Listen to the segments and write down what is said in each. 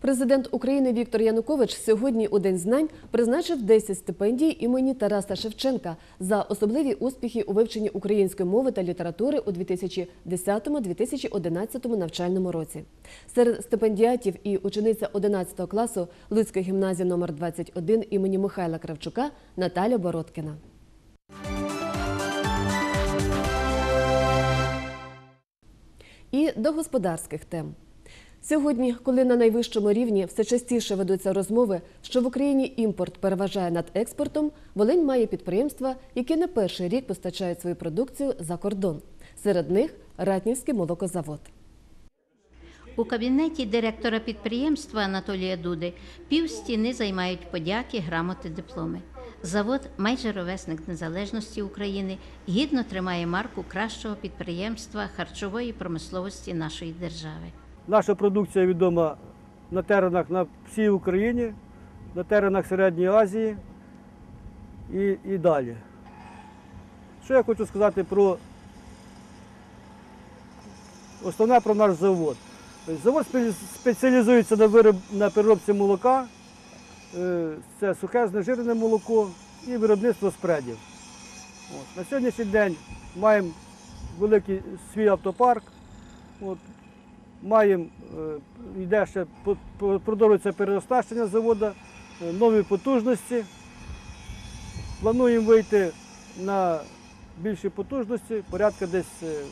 Президент України Віктор Янукович сьогодні у День знань призначив 10 стипендій імені Тараса Шевченка за особливі успіхи у вивченні української мови та літератури у 2010-2011 навчальному році. Серед стипендіатів і учениця 11 класу Луцької гімназії номер 21 імені Михайла Кравчука Наталя Бородкіна. І до господарських тем. Сьогодні, коли на найвищому рівні все частіше ведуться розмови, що в Україні імпорт переважає над експортом, Волинь має підприємства, які не перший рік постачають свою продукцію за кордон. Серед них Ратнівський молокозавод. У кабінеті директора підприємства Анатолія Дуди пів стіни займають подяки, грамоти, дипломи. Завод, майже ровесник незалежності України, гідно тримає марку кращого підприємства харчової промисловості нашої держави. Наша продукція відома на теренах на всій Україні, на теренах Середньої Азії і, і далі. Що я хочу сказати про основне про наш завод. Тобто Завод спеціалізується на, вироб, на переробці молока, е, це сухе знежирене молоко і виробництво спредів. От. На сьогоднішній день маємо великий свій автопарк. От. Маємо, е, йде ще продовжується переоснащення заводу, е, нові потужності. Плануємо вийти на більші потужності, порядка десь е,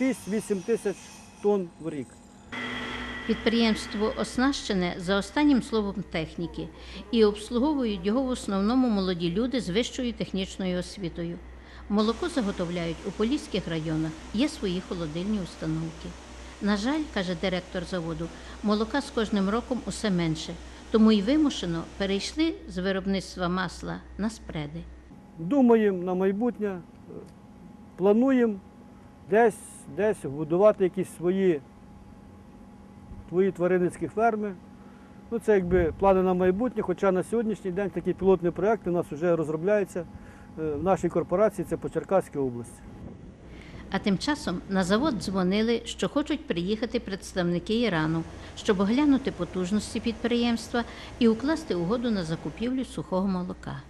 6-8 тисяч тонн в рік. Підприємство оснащене за останнім словом техніки і обслуговують його в основному молоді люди з вищою технічною освітою. Молоко заготовляють у поліських районах, є свої холодильні установки. На жаль, каже директор заводу, молока з кожним роком усе менше, тому й вимушено перейшли з виробництва масла на спреди. Думаємо на майбутнє, е, плануємо десь, десь будувати якісь свої, свої тваринницькі ферми. Ну, це якби плани на майбутнє, хоча на сьогоднішній день такі пілотні проекти у нас вже розробляються е, в нашій корпорації, це по Черкаській області. А тим часом на завод дзвонили, що хочуть приїхати представники Ірану, щоб оглянути потужності підприємства і укласти угоду на закупівлю сухого молока.